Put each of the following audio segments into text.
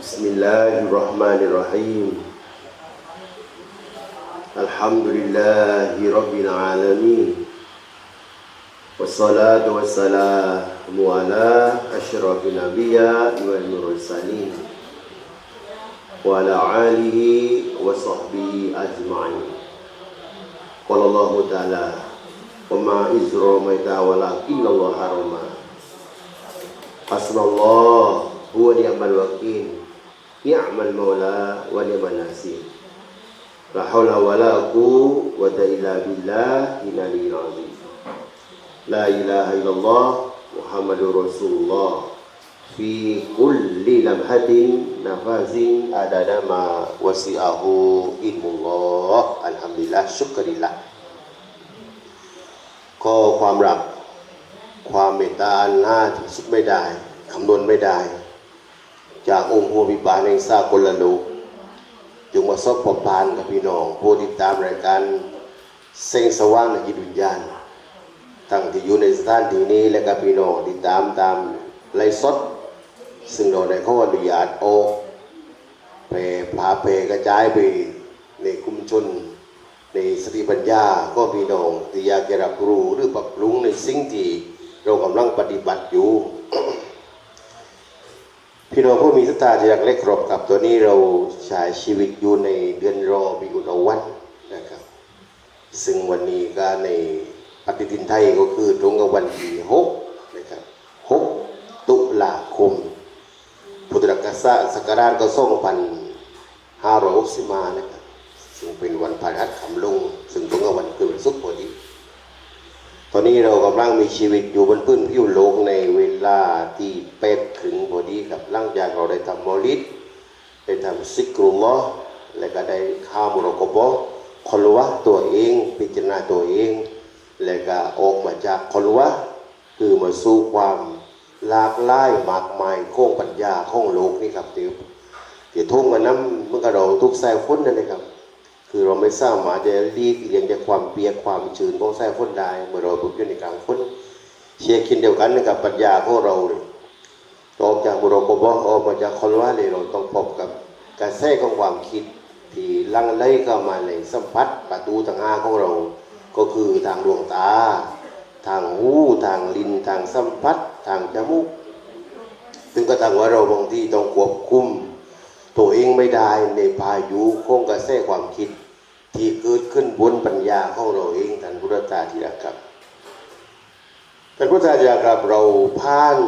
بسم الله الرحمن الرحيم الحمد لله رب العالمين والصلاة والسلام على أشرف الأنبياء والمرسلين وعلى آله وصحبه أجمعين قال الله تعالى وما إزر ميتا ولكن الله حرم Hasbullah huwa ni'mal wakil. Ni'mal maula wa ni'man nasir. La haula wala quwwata illa billah innallahi rabbi. La ilaha illallah Muhammadur Rasulullah fi kulli lamhatin nafazin adada ma wasi'ahu ilmullah alhamdulillah syukurillah ko kwa ความเมตตาอันน่าที่สุดไม่ได้คำนวณไม่ได้ จากองค์ผู้พิบาลแห่งสากลโลกจงมาซบประพานกับพี่น้องผู้ติดตามรายการเส้งสว่างในจิตวิญญาณทั้งที่อยู่ในสถานที่นี้และกับพี่น้องติดตามตามไลฟ์สดซึ่งเราได้ข้ออนุญาตโออกไปพาเพกระจายไปในกลุ่มชน ในสติปัญญาก็พี่น้องที่อยากจะรับรู้หรือปรับปรุงในสิ่งที่ เรากำลังปฏิบัติอยู่ พี่น้องผู้มีศรัทธาจะอยากเล็กครบกับตัวนี้เราใช้ชีวิตอยู่ในเดือนรอบิอุณวันนะครับ ซึ่งวันนี้ก็ในปฏิทินไทยก็คือตรงกับวันที่หกนะครับหกตุลาคม พุทธศักราชก็ส่งพันห้าร้อยหกสิบมานะครับซึ่งเป็นวันพฤหัสขำลง ซึ่งตรงกับวันเกิดสุขพอดี ตอ นี้เรากำลังมีชีวิตอยู่บนพื้นผิวโลกในเวลาที่เป็ดถึงพอดีครับหลังจากเราได้ทำมอลิดได้ทำซิกรุลอและก็ได้ข้ามมุรกบอคอลวะตัวเอง พิจารณาตัวเอง และก็ออกมาจากคอลวะคือมาสู่ความหลากหลายมากมายของปัญญาของโลกนี่ครับเดี๋ยวเดี๋ยวทุ่งมาน้ำเมื่อเราทุกสายพ้นนั่นเลยครับ คือเราไม่สามารถจะรีกเลี่ยงจากความเปียกความชื้นของสายฝนได้เมื่อเราถูกอยู่ในกลางฝนเชียร์คินเดียวกันกับปัญญาของเราเนี่ยออกจากบุรกบอออกมาจากคนว่าเลยเราต้องพบกับกระแสของความคิดที่ลังไลเข้ามาในสัมผัสประตูทางห้าของเรา ก็คือทางดวงตา ทางหูทางลิ้นทางสัมผัส ทางจมูกซึ่งก็ทางว่าเราบางที่ต้องควบคุม ตัวเองไม่ได้ในพายุโค้งกระแสความคิด ที่เกิดขึ้นบนปัญญาของเราเองท่านพุทธตาที่รักครับท่านพุทธตาที่รักครับเราผ่าน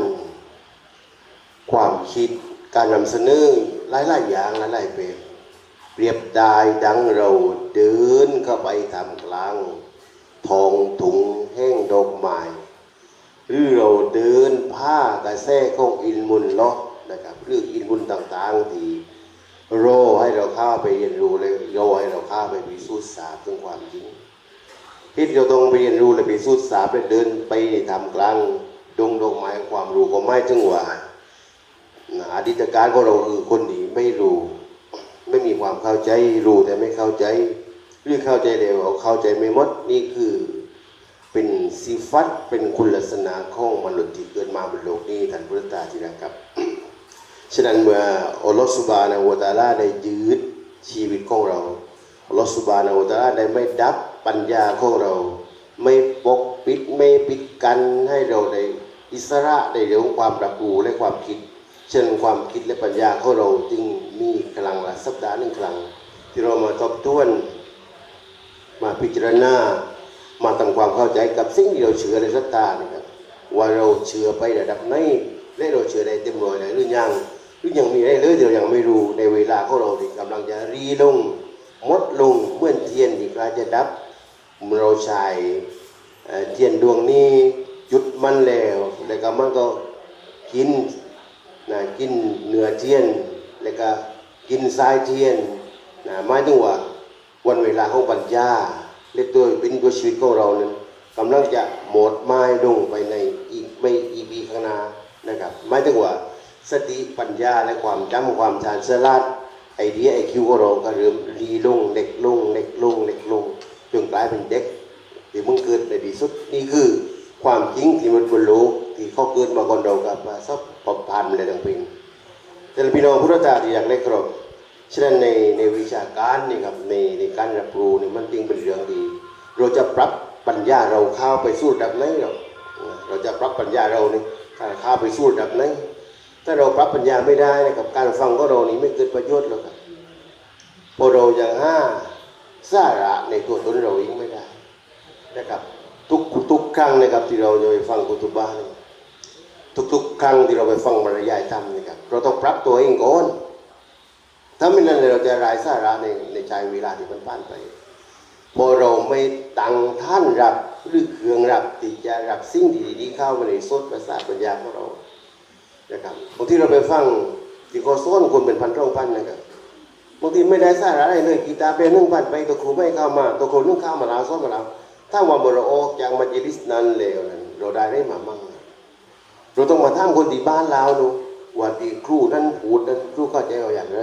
ความคิดการนำเสนอหลายๆอย่างหลายๆแบบเปรียบได้ดังเราเดินเข้าไปทำกลางทองถุงแห้งดอกไม้หรือเราเดินผ้ากระแสของอินมุนเนาะนะครับเรื่องอินบุญต่างๆที่ โรให้เราเข้าไปเรียนรู้เลยรอให้เราเข้าไปพิสูจน์ทราบถึงความจริงที่เราต้องไปเรียนรู้และพิสูจน์ทราบและเดินไปในทำกลางดงดอกไม้ความรู้ก็ไม่ถึงหว่าอดีตการของเราคือคนที่ไม่รู้ ไม่มีความเข้าใจรู้แต่ไม่เข้าใจหรือเข้าใจเร็วเอาเข้าใจไม่หมดนี่คือเป็นสิฟัตเป็นคุณลักษณะของมนุษย์ที่เกิดมาบนโลกนี้ท่านพุทธตาที่นะครับ ฉะนั้นเมื่ออัลลอฮฺสุบานะฮูวตาลาได้ยืดชีวิตของเราอัลลอฮฺสุบานะฮูวตาลาได้ไม่ดับปัญญาของเรา ไม่ปกปิดไม่ปิดกันให้เราได้อิสระในเรื่องความรับรู้และความคิด เช่นความคิดและปัญญาของเราจึงมีครั้งละสัปดาห์หนึ่งครั้งที่เรามาทบทวน มาพิจารณา มาทำความเข้าใจกับสิ่งที่เราเชื่อในศรัทธานะครับว่าเราเชื่อไประดับไหนและเราเชื่อได้เต็มร้อยเลยหรือยัง หรือยังมีอะไรเลยที่เรายังไม่รู้ในเวลาของเราที่กำลังจะรีลงมดลงเมื่อเทียนที่กลังจะดับเราใช้เทียนดวงนี้จุดมันแล้วแล้วก็มันก็กินนะกินเนื้อเทียน แล้วก็กินสายเทียนนะหมายถึงว่าวันเวลาของปัญญาและตัวเป็นตัวชีวิตของเรานั้นกำลังจะหมดไม้ลงไปในอีกไม่อีกปีข้างหน้านะครับหมายถึงว่า สติปัญญาและความจำความชาญฉลาดไอเดียไอคิวของเราก็เริ่มรีลงเล็กลงเล็กลงเล็กลงจนกลายเป็นเด็กที่มึงเกิดในที่สุดนี่คือความจริงที่มันบนโลกที่เขาเกิดมาก่อนเรากับมาซับปอบพันอะไรต่างเป็นแต่พี่น้องพุทธเจ้าที่อยากได้ครับฉะนั้นในในวิชาการนี่ครับในในการรับรู้นี่มันจึงเป็นเรื่องดี เราจะปรับปัญญาเราเข้าไปสู่ระดับไหนเราเราจะปรับปัญญาเรานี่เข้าไปสู่ระดับไหน ถ้าเราปรับปัญญาไม่ได้นะครับการฟังของเรานี่ไม่เกิดประโยชน์หรอกครับเพราะเรายังห้าสาระในตัวตนเราเองไม่ได้นะครับ ทุกทุกครั้งนะครับที่เราจะไปฟังกุตุบ้านทุก ๆ ครั้งที่เราไปฟังบรรยายธรรมนะครับเราต้องปรับตัวเองก่อนถ้าไม่นั้นเราจะรายสาระในในใจเวลาที่มันผ่านไปพอเราไม่ตั้งท่านรับหรือเครื่องรับที่จะรับสิ่งดีๆเข้ามาในสดประสาทปัญญาของเรา นะครับบางทีเราไปฟังที่เขาซ้อนคนเป็นพันร่องพันนะครับบางทีไม่ได้สาระอะไรเลยกีตาร์เป็นนึ่งพันไปตัวครูไม่เข้ามา ตัวครูนึ่งข้ามาแล้วซ้อนมาแล้วถ้าว่าเมื่อเราออกจากมัจลิสนั้นแล้วนั้นเราได้ได้มามั่งเราต้องมาถามคนที่บ้านเราดูว่าที่ครูนั้นพูดนั้นครูเข้าใจเอาอย่างไร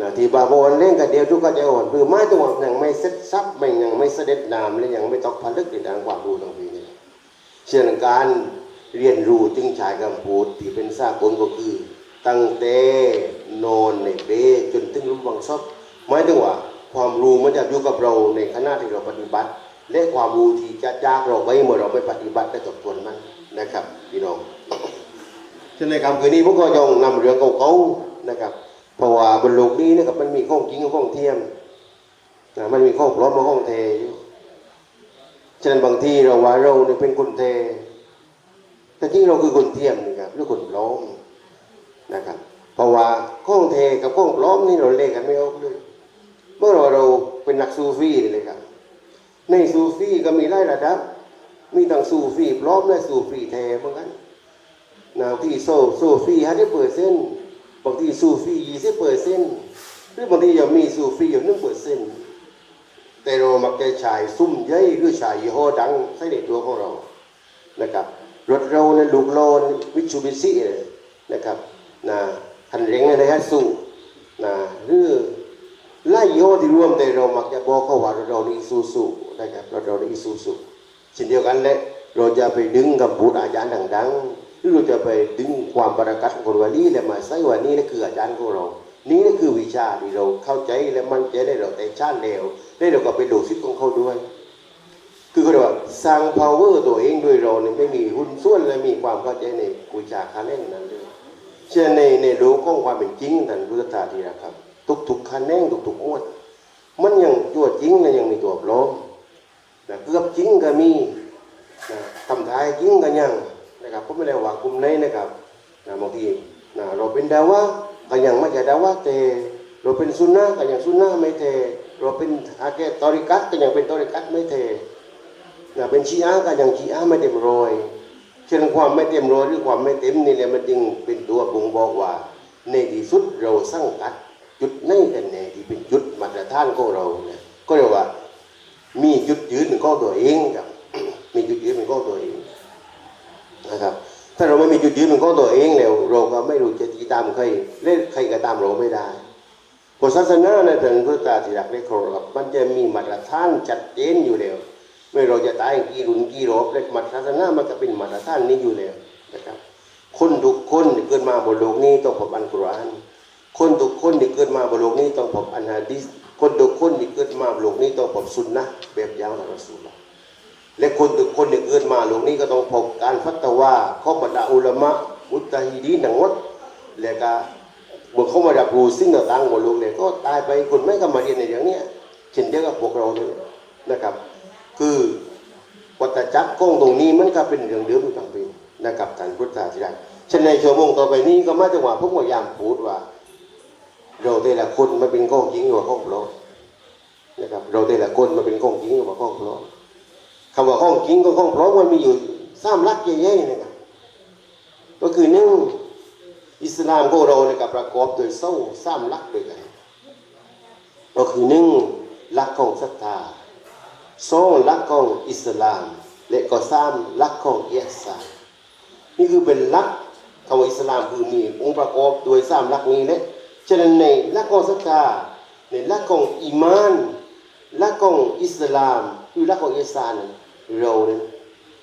นะที่บาบอนเล่นกันเดียวทุกข้าใจอ่อนคือไม้ตัวยังไม่เซ็ตซับไม่ยังไม่เสด็จนามและยังไม่ตอกผลึกในทางความรู้ตรงนี้เนี่ยเช่นการ เรียนรู้จึงชายคำพูดที่เป็นสากลก็คือ ตั้งแต่นอนในเบจนถึงรู้บังซอบหมายถึงว่าความรู้มันจะอยู่กับเราในขณะที่เราปฏิบัติ และความรู้ที่จะจากเราไปเมื่อเราไปปฏิบัติได้จบทวนมันนะครับพี่น้องฉะนั้นในคำคืนนี้พวกเราจงนำเรื่องเก่าๆนะครับเพราะว่าบนโลกนี้นะครับมันมีข้องจริงกับข้องเทียมนะมันมีข้องปลอมกับข้องเทอยู่ฉะนั้นบางทีเราว่าเราเนี่ยเป็นคนเท แต่จริงเราคือคนเทียมนะครับหรือคนปลอมนะครับ เพราะว่าข้องเทกับข้องปลอมนี่เราเลขกันไม่ออกเลยเมื่อเราเราเป็นนักซูฟีนี่เลยครับ ในซูฟีก็มีหลายระดับ มีทั้งซูฟีปลอมและซูฟีแท้เหมือนกันนบางที่โซโซฟีห้าสิบเปอร์เซ็นต์บางทีซูฟียี่สิบเปอร์เซ็นต์หรือบางทียังมีซูฟีอยู่หนึ่งเปอร์เซ็นต์แต่เรามักจะใช้ซุ่มเย่อยหรือใช้ยี่ห้อดังใส่ในตัวของเรานะครับ รถเราเนี่ยลูกโลนวิชูบิซินะครับนะคันเร่งในฮัตสุนะหรือไล่โยที่รวมแต่เรามักจะบอกเขาว่าเรานี่ซูซูนะครับเราเรานี่ซูซูเช่นเดียวกันแหละเราจะไปดึงคำพูดอาจารย์ดังๆหรือเราจะไปดึงความประกัดของคนวาลีและมาใส่ว่านี่นี่คืออาจารย์ของเรานี่นี่คือวิชาที่เราเข้าใจและมันใจได้เราแต่ชาติแล้วได้เราก็เป็นลูกศิษย์ของเขาด้วย คือเขาเรียกว่าสร้าง power ตัวเองด้วยเราเนี่ยไม่มีหุ้นส่วนและมีความเข้าใจในวิชาคาเล่นนั้นเลยเชื่อในในโลกของความเป็นจริงท่านพุทธทาสดีนะครับ ทุกๆคะแนนทุกๆงวดมันยังตัวจริงและยังมีตัวปลอมนะเกือบจริงก็มีนะทำท้ายจริงก็ยังนะครับผมไม่ได้ว่ากลุ่มไหนนะครับนะบางทีนะเราเป็นดาวะก็ยังไม่ใช่ดาวะแต่เราเป็นซุนนะก็ยังซุนนะไม่เทเราเป็นอาเกตอริกัตก็ยังเป็นตอริกัตไม่เท นะเป็นชีอะก็ยังชีอะไม่เต็มร้อยเช่นความไม่เต็มร้อยหรือความไม่เต็มนี่แหละมันจึงเป็นตัวบ่งบอกว่า ในที่สุดเราสร้างกัดจุดไหนกันแน่ที่เป็นจุดมาตรฐานของเราเนี่ยก็เรียกว่า มีจุดยืนเป็นของตัวเองครับมีจุดยืนเป็นของตัวเองนะครับถ้าเราไม่มีจุดยืนเป็นของตัวเองแล้วเราก็ไม่รู้จะติดตามใครเล่นใครก็ตามเราไม่ได้เพระศาสนาในทางพุทธศาสนาได้เคารพมันจะมีมาตรฐานชัดเจนอยู่แล้ว ไม่เราจะตายกี่รุ่นกี่รอบเล็กมัดศาสนามันก็เป็นมาตรฐานนี้อยู่แล้วนะครับ คนทุกคนที่เกิดมาบนโลกนี้ต้องพบอันกุรอานคนทุกคนที่เกิดมาบนโลกนี้ต้องพบอันฮะดิษคนทุกคนที่เกิดมาบนโลกนี้ต้องพบสุนนะแบบยาวของรอสูลและคนทุกคนที่เกิดมาโลกนี้ก็ต้องพบการฟัตวาข้อบรรดาอุลามะมุตตฮิดีนังหมดและก็เมื่อเขามารับรู้สิ่งต่างๆบนโลกเนี่ยก็ตายไปคนไม่ก็มาเรียนในอย่างเนี้ยเช่นเดียวกับพวกเราเลยนะครับ คือวัฏจักรกองตรงนี้มันก็เป็นเรื่องเดิมอยู่ทั้งปีนะครับท่านพุทธศาสนาฉะนั้นในชั่วโมงต่อไปนี้ก็มาจังหวะพวกพยายามพูดว่า เราแต่ละคนมาเป็นกองจริงหรือว่าข้องปลอมนะครับเราแต่ละคนมาเป็นกองจริงหรือว่าข้องปลอมคำว่าข้องจริงกับข้องปลอมมันมีอยู่สามลักใหญ่ๆนะครับก็คือหนึ่งอิสลามของเราเนี่ยกับประกอบโดยเศร้าสามลักด้วยกันก็คือหนึ่งลักของศรัทธา สองหลักของอิสลาม และก็สร้ามหลักของอิสานนี่คือเป็นลักคำว่าอิสลามคือมีองค์ประกอบโดยสามลักนี้และฉะนั้นในลักของศรัทธาในลักของอีมานลักของอิสลามคือลักของอิสานเราเนี่ย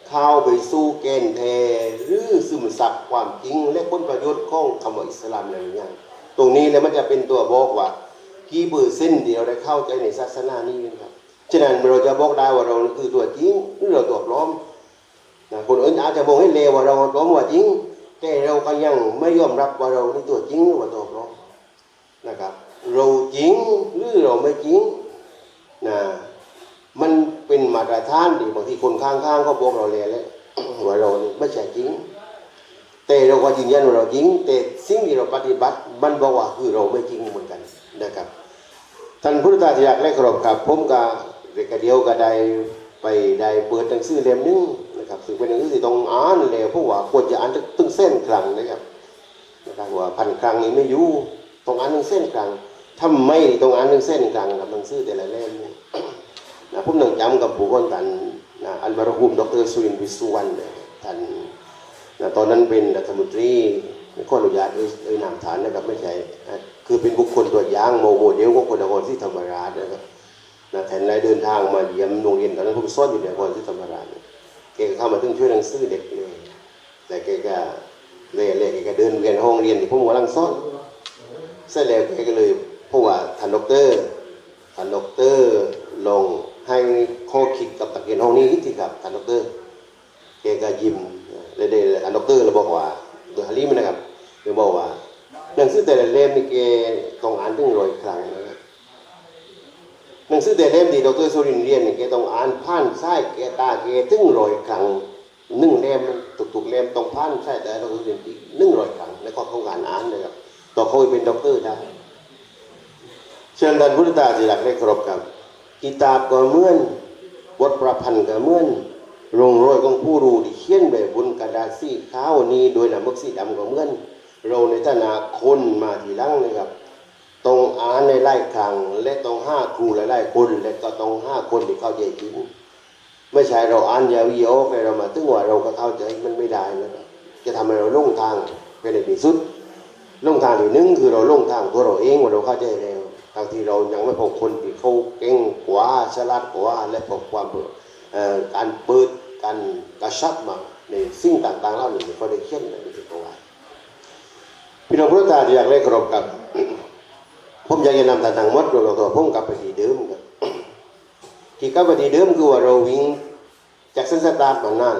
เข้าไปสู้เกณฑ์แท้หรือซึมซับความจริง และผลประโยชน์ของคำว่าอิสลามในอย่างตรงนี้แล้วมันจะเป็นตัวบอกว่ากี่เปอร์เซ็นต์ที่เราได้เข้าใจในศาสนานี้นะครับ ฉะนั้นเราจะบอกได้ว่าเราคือตัวจริงหรือเราตัวปลอมนะคนอื่นอาจจะบอกให้เลวว่าเราปลอมว่าจริง แต่เราก็ยังไม่ยอมรับว่าเรานี่ตัวจริงหรือว่าตัวปลอมนะครับ เราจริงหรือเราไม่จริงนะมันเป็นมาตรฐานดีบางทีคนข้างๆก็บอกเราเลยแล้วว่าเรานี่ไม่ใช่จริง แต่เราก็ยืนยันว่าเราจริง แต่สิ่งที่เราปฏิบัติมันบอกว่าคือเราไม่จริงเหมือนกันนะครับท่านพุทธทาสอยากได้กรบกับผมกับ เด็กเดียวก็ได้ไปได้เปิดหนังสือเล่มนึงนะครับซึ่งเป็นหนังสือที่ต้องอ่านแล้วเพราะว่าควรจะอ่านตึ้งเส้นครั้งนะครับนะครับว่าพันครั้งนี้ไม่อยู่ต้องอ่านหนึ่งเส้นครั้งถ้าไม่ต้องอ่านหนึ่งเส้นครั้งกับหนังสือแต่ละเล่มนะผมนั่งจำกับผู้คนกันนะอันบารหุมดรสุรินทร์วิสุวรรณท่านนะตอนนั้นเป็นรัฐมนตรีไม่ขออนุญาตเอ่ยนามฐานนะครับไม่ใช่คือเป็นบุคคลตัวอย่างโมโมเดลของคนนครศรีธรรมราชนะครับ นะแทนไรเดินทางมาเยี่ยมโรงเรียนตอนนั้นผมซ่อนอยู่ในนครศรีธรรมราชเนี่ยแกก็เข้ามาถึงช่วยหนังสือเด็กเลยแต่แกก็เล่เล่แกก็เดินเวียนห้องเรียนที่ผมกำลังซ่อนเสร็จแล้วแกก็เลยพราะว่าท่านดอกเตอร์ท่านดอกเตอร์ลงให้ข้อคิดกับตักเรียนห้องนี้ที่ครับท่านดอกเตอร์แกก็ยิ้มเลยได้ท่านดอกเตอร์เราบอกว่าโดยฮาริมนะครับเดี๋ยบอกว่าหนังสือแต่ละเล่มนี่แกต้องอ่านถึงร้อยครั้งนะ หนังสือแต่เล่มที่ดรสุรินเรียนเนี่ยแกต้องอ่านผ่านซ้ายแกตาแกถึงร้อยครั้งหนึ่งเล่มทุกๆเล่มต้องผ่านซ้ายแต่ดรสุรินทร์อีกหนึ่งร้อยครั้งในข้อของการอ่านนะครับต่อเขาเป็นด็อกเตอร์ได้เชิญท่านพุทธทาสที่หลักได้ครบครับกิตาบก็เมือนบทประพันธ์ก็เมือนลงรอยของผู้รู้ที่เขียนแบบบนกระดาษสีขาวนี้โดยนำมักสีดำก็เมือนเราในฐานะคนมาทีหลังนะครับ ต้องอ่านในไล่ครั้งและต้องห้าครูหลายๆคน และก็ต้องห้าคนที่เข้าใจจริงไม่ใช่เราอ่านยาวีโอไปเรามาตึงว่าเราก็เข้าใจมันไม่ได้นะครับจะทำให้เราลงทางไปในที่สุดลงทางที่หนึ่งคือเราลงทางตัวเราเองว่าเราเข้าใจแล้วทางทีเรายังไม่พบคนที่เขาเก่งกว่าฉลาดกว่าและพบความเออการเปิดการกระชับมาในสิ่งต่างๆเหล่านี้เขาได้เขียนในที่เขาไว้พี่น้องพุทธาอยากได้กรบกับ ผมอยากจะนำทางทางมดเราตัวผมกลับไปที่เดิมครับที่กลับไปที่เดิมคือว่าเราวิ่งจากเส้นสตาร์มานาน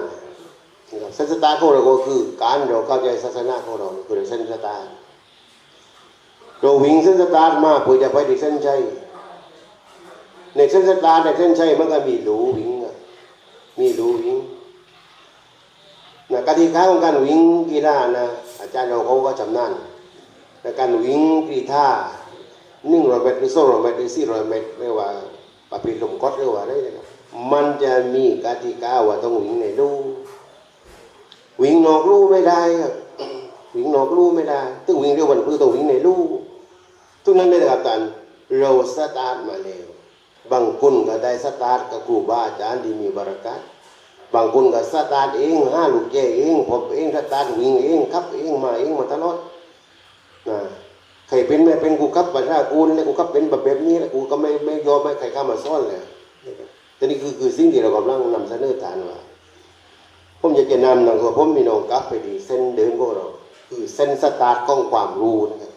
นะครับเส้นสตาร์ของเราก็คือการเราเข้าใจศาสนาของเราคือเส้นสตาร์เราวิ่งเส้นสตาร์มาเพื่อจะไปที่เส้นชัยในเส้นสตาร์ในเส้นชัยมันก็มีรูวิ่งอะมีรูวิ่งนะกติกาของการวิ่งกีฬานะอาจารย์เราเขาก็จำนาญในการวิ่งกีฬา หนึ่งร้อยเมตรหรือสองร้อยเมตรหรือสี่ร้อยเมตรเรียกว่าประเภทลมกดเรียกว่าอะไรนะครับมันจะมีกติกาว่าต้องวิ่งในรูวิ่งนอกรูไม่ได้ครับวิ่งนอกลู่ไม่ได้ต้องวิ่งเร็วกวันพื่อต้องวิ่งในลู่ทุกนั้นได้ครับท่านเราสตาร์ทมาแล้วบางคนก็ได้สตาร์ทกับครูบาอาจารย์ที่มีบารกัตบางคนก็สตาร์ทเองห้าลูกแกเองผมเองสตาร์ทวิ่งเองขับเองมาเองมาตลอดนะ ใครเป็นไม่เป็นกูขับปัญหากูนี่กูขับเป็นแบบแบบนี้แล้วกูก็ไม่ไม่ยอมให้ใครเข้ามาซ่อนเลยแต่นี่คือคือสิ่งที่เรากำลังนำเสนอฐานว่าผมอยากจะนำหนังตัวผมมีน้องกลับไปดีเส้นเดินของเรา คือเส้นสตาร์ทของความรู้นะครับ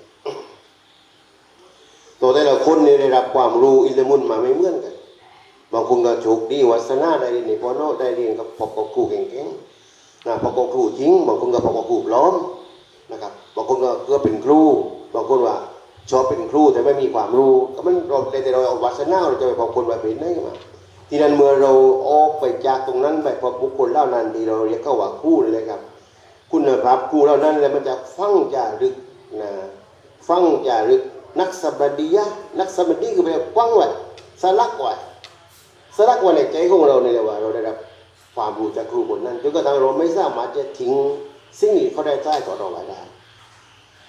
ตัวแต่ละคนนี่ได้รับความรู้อิเลมุนมาไม่เหมือนกันบางคนก็โชคดีวัสนาได้เรียนในปอนอได้เรียนกับพอครูเก่งๆนะพอครูจริงบางคนก็พอครูปลอมนะครับบางคนก็เพื่อเป็นครู บางคนว่าชอบเป็นครูแต่ไม่มีความรู้ก็มันเราแต่เราเอาวัสนาเราจะไปพอคนแบบเป็นได้มาทีนั้นเมื่อเราออกไปจากตรงนั้นไปพอบุคคลเหล่านั้นที่เราเรียกเขาว่าครู่เลยครับ คุณภาพครูเหล่านั้นแล้วมันจะฟังจารึกนะฟังจารึกนักสบัดียะนักสบัดีคือแบบฟังไว้สลักไว้สลักไว้ในใจของเราเนี่ยว่า เราได้รับความรู้จากครูคนนั้นจนกระทั่งเราไม่สามารถจะทิ้งสิ่งนี้เขาได้ใต้ต่อเราไว้ได้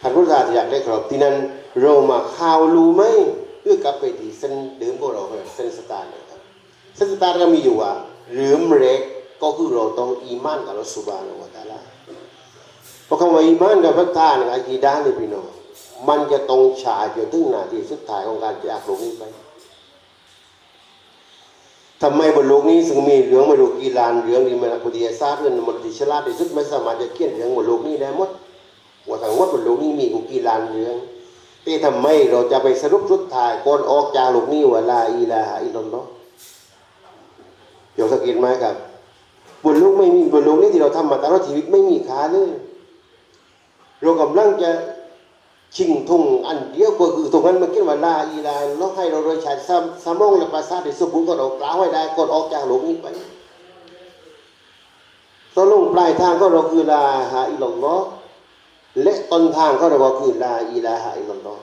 ท่านพุทธศาสนาอยากได้ครับที่นั้นเรามาข่าวรู้ไหมเพื่อกลับไปที่เส้นเดิมของเราเส้นสตาร์นะครับเส้นสตาร์ก็มีอยู่ว่าหรือมเล็กก็คือเราต้องอีมานกับเราสุบานะวะตาลาเพราะคำว่าอีมานกับพระทานอากีดานี่พี่น้องมันจะตรงฉายจนถึงนาทีสุดท้ายของการจากโลกนี้ไปทำไมบนโลกนี้ถึงมีเรื่องไม่รู้กี่ล้านเรื่องที่มันนักวิทยาศาสตร์เรื่องมันที่ฉลาดที่สุดไม่สามารถจะเขียนเรื่องบนโลกนี้ได้หมด ว่าทั้งหมดบนโลกนี้มีกูกี่ลานเรื่องแต่ทำไมเราจะไปสรุปสุดท้ายก่อนออกจากโลกนี้ว่าลาอิลาอิลลัลลอฮ์ยกสังเกตไหมครับบนโลกไม่มีบนโลกนี้ที่เราทำมาตลอดชีวิตไม่มีค่าเลยเรากำลังจะชิงทุ่งอันเดียวก็คือตรงนั้นมันคิดว่าลาอีลาแล้วให้เราโดยใช้สมสมองและภาษาทที่สมบูรณ์ก็เรากล่าวให้ได้กดอนออกจากโลกนี้ไปตอนลงปลายทางก็เราคือลาฮะอิลลัลลอฮ์ และต้นทางก็เราก็คือลาอีลาฮะอิลลอฮ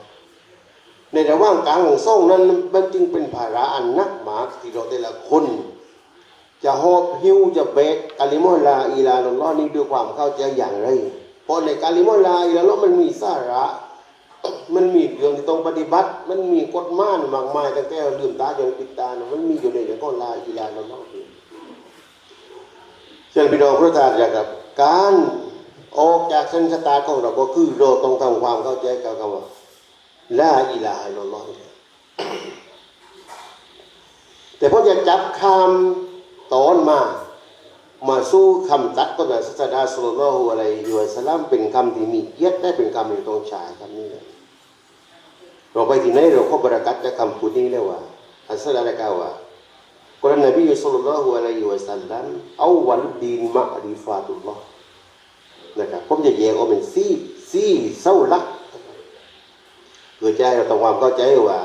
ในระหว่างกลางของซ่งนั้นมันจึงเป็นภาระอันนักหนาที่เราแต่ละคน จะหอบหิ้วจะเบกกาลิมอลาอีลาอิลลอฮ์นี้ด้วยความเข้าใจอย่างไร เพราะในกาลิมอลาอีลาอิลลอฮ์มันมีสาระ มันมีเรื่องที่ต้องปฏิบัติ มันมีกฎม่านมากมายตั้งแต่ลืมตาจนปิดตานะมันมีอยู่ในเรื่องของลาอิลาเราเนาะเช่นพี่น้องพระทานอยากกับการ ออกจากเส้นชะตาของเราก็คือเราต้องทำความเข้าใจกับคำว่าลาอิลาเราเนาะแต่พอจะจับคำตอนมา มาสู้คำตัดก็แบบศาสดาสุลต่านอะไรอยู่สลามเป็นคำที่มีเกียรติได้เป็นคำที่ต้องใช้คำนี้เลยเราไปที่ไหนเราก็ประกาศจากคำพูดนี้เลยว่าอัสลามกล่าวว่ากุรานนบีสุลต่านอะไรอยู่สลามเอาวันดีนมาริฟาตุลลอฮ์ นะครับผมจะแยกออกเป็นสี่สี่เศร้าลักเพื่อใจเราต้องความเข้าใจว่า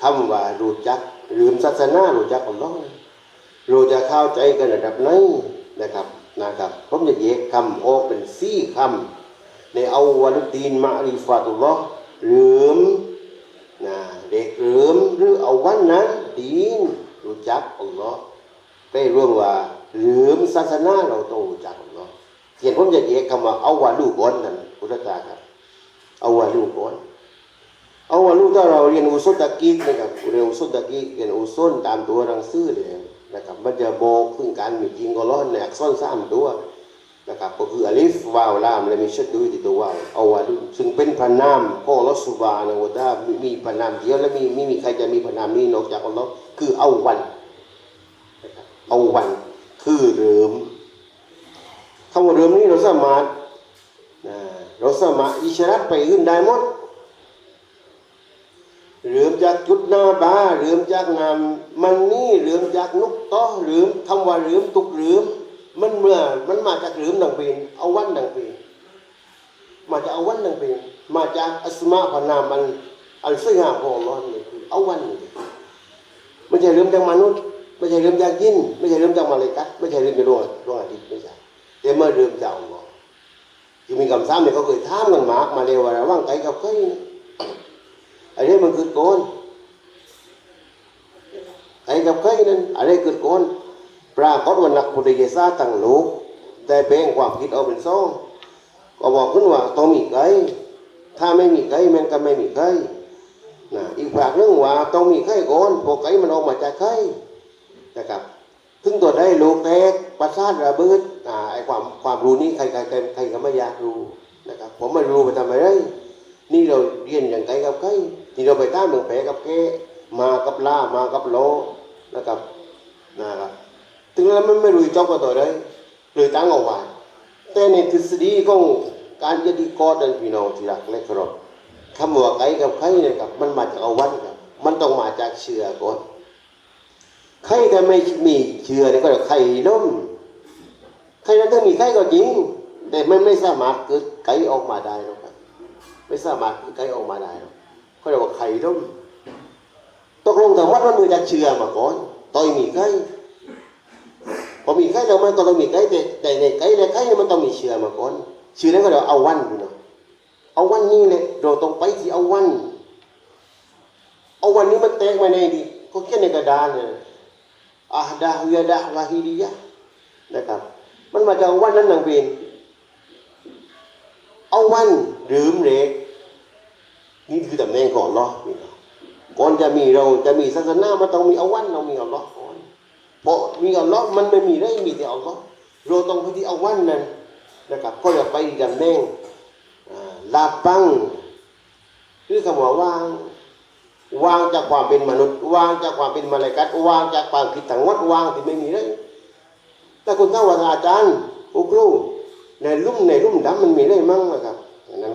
คำว่ารู้จักลืมศาสนารู้จักอัลลอฮ์เราจะเข้าใจกันระดับไหนนะครับนะครับผมจะแยกคำออกเป็นสี่คำในเอาวันดีนมาริฟาตุลลอฮ์หรืมนะเด็กหรืมหรือเอาวันนั้นดีนรู้จักอัลลอฮ์ได้ร่วมว่าหรือมศาสนาเราต้องรู้จักอัลลอฮ์ เขียนผมจะแยกคำว่าเอาวาลูก่อนนั่นพุทธตาครับเอาวาลูก่อนเอาวาลูถ้าเราเรียนอุซุตะกีกนะครับเรียนอุซุตะกีเรียนอุซุลตามตัวหนังสือเลยนะครับมันจะโบกถึงการมีจริงก็ร้อนในอักษรสามตัวนะครับก็คืออลิฟวาวลามและมีชัดดูที่ตัววาวเอาวาลูซึ่งเป็นพระนามของอัลอสุบานะวะตามีพระนามเดียวและมีไม่มีใครจะมีพระนามนี้นอกจากอัลลอฮ์คือเอาวันเอาวันคือเริม คำว่าเริมนี้เราสามารถเราสามารถอิชรัตไปอื่นได้หมดเริ่มจากจุดหน้าบ้าเริ่มจากงามมันนี่เริ่มจากนุกต้อเริ่มคำว่าเริ่มตุกเริ่มมันเมื่อมันมาจากเริ่มดังเป็นเอาวันดังเป็นมาจากเอาวันดังเป็นมาจากอัสมาพนามมันอันซึ่งหาของอัลลอฮ์นี่คือเอาวันนี่ไม่ใช่เริ่มจากมนุษย์ไม่ใช่เริ่มจากยินไม่ใช่เริ่มจากมาเลกัตไม่ใช่เริ่มจากดวงดวงอาทิตย์ไม่ใช่ แต่เมื่อเริ่มจากอัลลอฮ์ที่มีคำซ้ำเนี่ยเขาเคยถามกันมากมาเร็วว่ารว่างไก่กับไก่อันนี้มันคือโกนไอ้กับใครนั้นอันนี้คือโกนปรากฏว่านักพุทธศาสนาตั้งโลกแต่แบ่งความคิดเอาเป็นสองก็บอกขึ้นว่าต้องมีไก่ถ้าไม่มีไก่มันก็ไม่มีไก่นะอีกฝากหนึงว่าต้องมีไก่ก่อนพราะไก่มันออกมาจากไก่นะครับ ถึงตัวได้โลกแตกประสาทระเบิดอ่าไอ้ความความรู้นี้ใครใครใครใครก็ไม่อยากรู้นะครับผมไม่รู้ไปทำไมไรนี่เราเรียนอย่างไกลกับใครที่เราไปต้ามเมืองแผลกับแกมากับล่ามากับโลนะครับนะครับถึงแล้วมันไม่รู้จบกันต่อได้เลยตั้งเอาไว้แต่ในทฤษฎีของการยดีกอดันพี่น้องที่รักและเคารพคำว่าไกลกับใครเนี่ยครับมันมาจากเอาวันครับมันต้องมาจากเชื้อก่อน ใครถ้าไม่มีเชื้อนี่ก็เรียกไข่ล้มไข่นั้นถ้ามีไข่ก็จริง แต่มันไม่สามารถเกิดไก่ออกมาได้หรอกครับไม่สามารถเกิดไก่ออกมาได้หรอกเขาเรียกว่าไข่ร่มตกลงแต่วัดมันมือจากเชื่อมาก่อนต่อยมีไก่พอมีไก่แล้วมันก็ต้องมีไก่แต่แต่ในไก่ในไก่มันต้องมีเชื่อมาก่อนเชื่อนั้นก็เรียกว่าเอาวันพี่น้องเอาวันนี้เลยเราต้องไปที่เอาวัน เอาวันนี้มันแตกมาในดิก็เขียนในกระดานเนี่ย อาดาฮุยดะวาฮิดียะนะครับ มันมาจากวันนั้นนางเป็นเอาวันหรือเล็กนี่คือตำแหน่งของอัลลอฮ์นี่นะก่อนจะมีเราจะมีศาสนามันต้องมีเอาวันเรามีอัลลอฮ์ก่อนเพราะมีอัลลอฮ์มันไม่มีได้มีแต่อัลลอฮ์เราต้องไปที่เอาวันนั้นนะครับ ก็จะไปตำแหน่งลาปังหรือคำว่าว่าง วางจากความเป็นมนุษย์ วางจากความเป็นมาลากัตวางจากความคิดทั้งหมดวางที่ไม่มีเลยแต่คุณท้าว่าอาจารย์อุครูในลุ่มในลุ่มดำมันมีเลยมั้งนะครับ